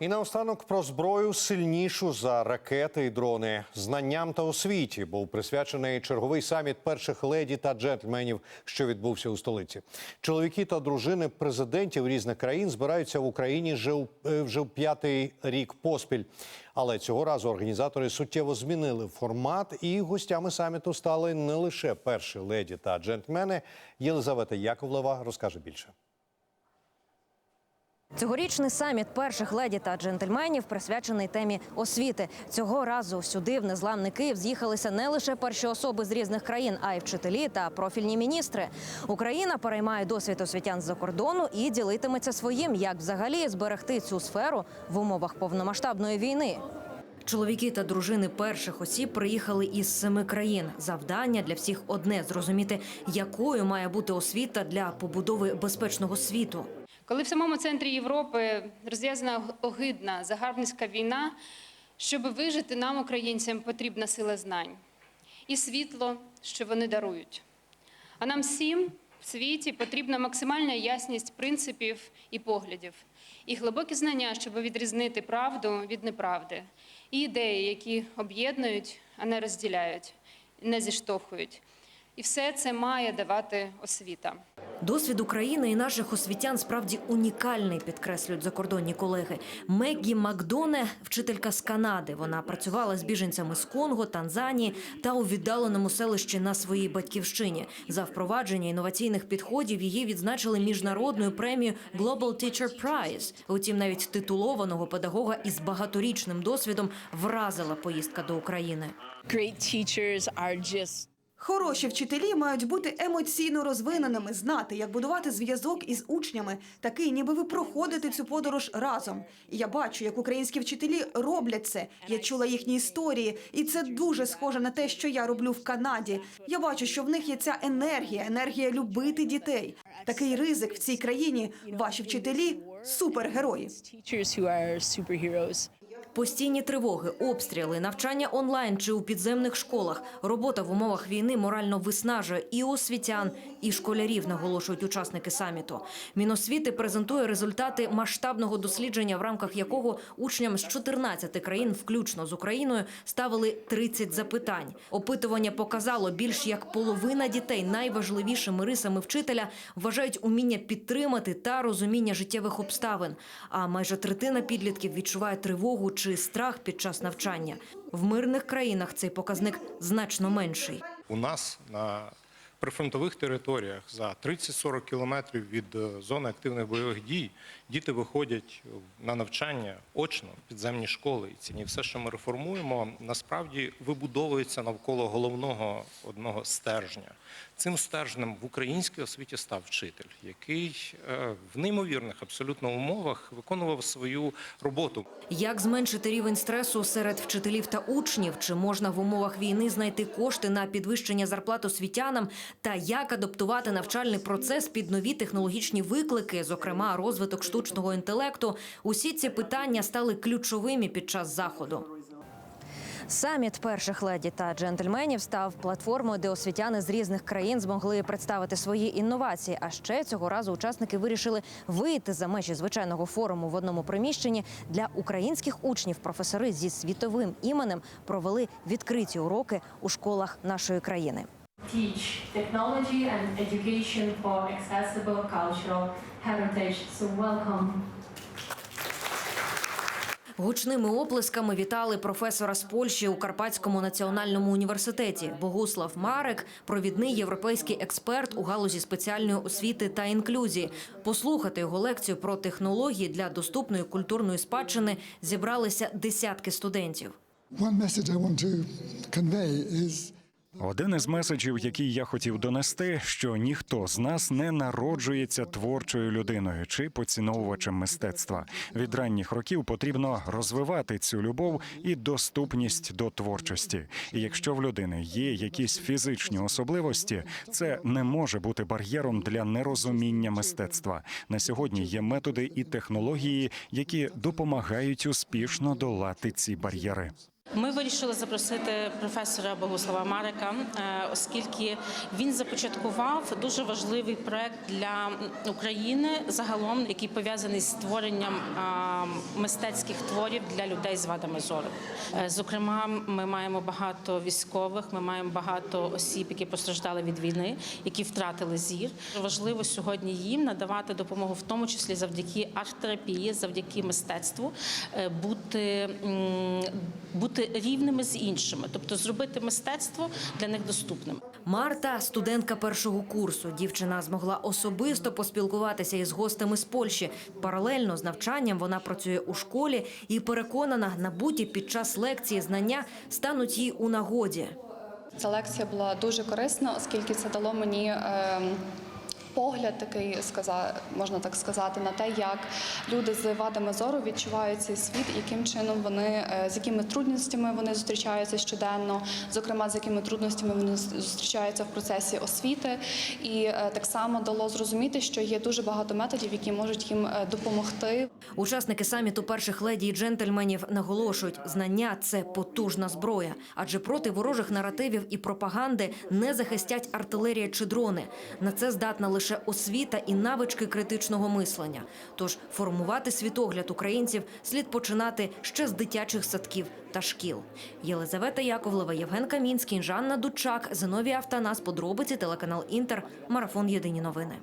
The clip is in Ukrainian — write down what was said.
І наостанок про зброю сильнішу за ракети і дрони. Знанням та освіті був присвячений черговий саміт перших леді та джентльменів, що відбувся у столиці. Чоловіки та дружини президентів різних країн збираються в Україні вже е, вже в п'ятий рік поспіль. Але цього разу організатори суттєво змінили формат, і гостями саміту стали не лише перші леді та джентльмени. Єлизавета Яковлева розкаже більше. Цьогорічний саміт перших леді та джентльменів присвячений темі освіти. Цього разу сюди, в незламний Київ, з'їхалися не лише перші особи з різних країн, а й вчителі та профільні міністри. Україна переймає досвід освітян з-за кордону і ділитиметься своїм, як взагалі зберегти цю сферу в умовах повномасштабної війни. Чоловіки та дружини перших осіб приїхали із семи країн. Завдання для всіх одне зрозуміти, якою має бути освіта для побудови безпечного світу. Коли в самому центрі Європи розв'язана огидна загарбницька війна, щоб вижити нам, українцям, потрібна сила знань і світло, що вони дарують. А нам всім в світі потрібна максимальна ясність принципів і поглядів, і глибокі знання, щоб відрізнити правду від неправди, і ідеї, які об'єднують, а не розділяють, не зіштовхують. І все це має давати освіта. Досвід України і наших освітян справді унікальний, підкреслюють закордонні колеги. Меггі Макдоне, вчителька з Канади. Вона працювала з біженцями з Конго, Танзанії та у віддаленому селищі на своїй батьківщині. За впровадження інноваційних підходів її відзначили міжнародною премією Global Teacher Prize. Утім, навіть титулованого педагога із багаторічним досвідом вразила поїздка до України. great teachers are just Хороші вчителі мають бути емоційно розвиненими, знати, як будувати зв'язок із учнями, такий, ніби ви проходите цю подорож разом. І я бачу, як українські вчителі роблять це. Я чула їхні історії, і це дуже схоже на те, що я роблю в Канаді. Я бачу, що в них є ця енергія, енергія любити дітей. Такий ризик в цій країні. Ваші вчителі супергерої. Постійні тривоги, обстріли, навчання онлайн чи у підземних школах. Робота в умовах війни морально виснажує і освітян, і школярів, наголошують учасники саміту. Міносвіти презентує результати масштабного дослідження, в рамках якого учням з 14 країн, включно з Україною, ставили 30 запитань. Опитування показало, більш як половина дітей найважливішими рисами вчителя вважають уміння підтримати та розуміння життєвих обставин. А майже третина підлітків відчуває тривогу чи страх під час навчання. В мирних країнах цей показник значно менший. У нас на прифронтових територіях за 30-40 кілометрів від е, зони активних бойових дій діти виходять на навчання очно в підземні школи. І ці не все, що ми реформуємо, насправді вибудовується навколо головного одного стержня. Цим стержнем в українській освіті став вчитель, який е, в неймовірних абсолютно умовах виконував свою роботу. Як зменшити рівень стресу серед вчителів та учнів? Чи можна в умовах війни знайти кошти на підвищення зарплат освітянам? Та як адаптувати навчальний процес під нові технологічні виклики, зокрема розвиток штучного інтелекту? Усі ці питання стали ключовими під час заходу. Саміт перших леді та джентльменів став платформою, де освітяни з різних країн змогли представити свої інновації. А ще цього разу учасники вирішили вийти за межі звичайного форуму в одному приміщенні. Для українських учнів професори зі світовим іменем провели відкриті уроки у школах нашої країни. Teach technology and education for accessible cultural heritage. So welcome. Гучними оплесками вітали професора з Польщі у Карпатському національному університеті. Богуслав Марек, провідний європейський експерт у галузі спеціальної освіти та інклюзії. Послухати його лекцію про технології для доступної культурної спадщини зібралися десятки студентів. One message I want to convey is Один із меседжів, який я хотів донести, що ніхто з нас не народжується творчою людиною чи поціновувачем мистецтва. Від ранніх років потрібно розвивати цю любов і доступність до творчості. І якщо в людини є якісь фізичні особливості, це не може бути бар'єром для нерозуміння мистецтва. На сьогодні є методи і технології, які допомагають успішно долати ці бар'єри. Ми вирішили запросити професора Богуслава Марика, е, оскільки він започаткував дуже важливий проект для України загалом, який пов'язаний з створенням е, мистецьких творів для людей з вадами зору. Е, Зокрема, ми маємо багато військових, ми маємо багато осіб, які постраждали від війни, які втратили зір. Важливо сьогодні їм надавати допомогу, в тому числі завдяки арт-терапії, завдяки мистецтву, бути, м, бути рівними з іншими, тобто зробити мистецтво для них доступним. Марта студентка першого курсу. Дівчина змогла особисто поспілкуватися із гостями з Польщі. Паралельно з навчанням вона працює у школі і переконана, набуті під час лекції знання стануть їй у нагоді. Ця лекція була дуже корисна, оскільки це дало мені. Погляд такий можна так сказати, на те, як люди з вадами зору відчувають цей світ, яким чином вони е, з якими трудностями вони зустрічаються щоденно, зокрема з якими трудностями вони зустрічаються в процесі освіти, і е, так само дало зрозуміти, що є дуже багато методів, які можуть їм е, допомогти Учасники саміту перших леді і джентльменів наголошують, знання це потужна зброя, адже проти ворожих наративів і пропаганди не захистять артилерія чи дрони. На це здатна лише освіта і навички критичного мислення. Тож формувати світогляд українців слід починати ще з дитячих садків та шкіл. Єлизавета Яковлева, Євген Камінський, Жанна Дучак, Зиновій Автанас, подробиці телеканал Інтер, марафон Єдині новини.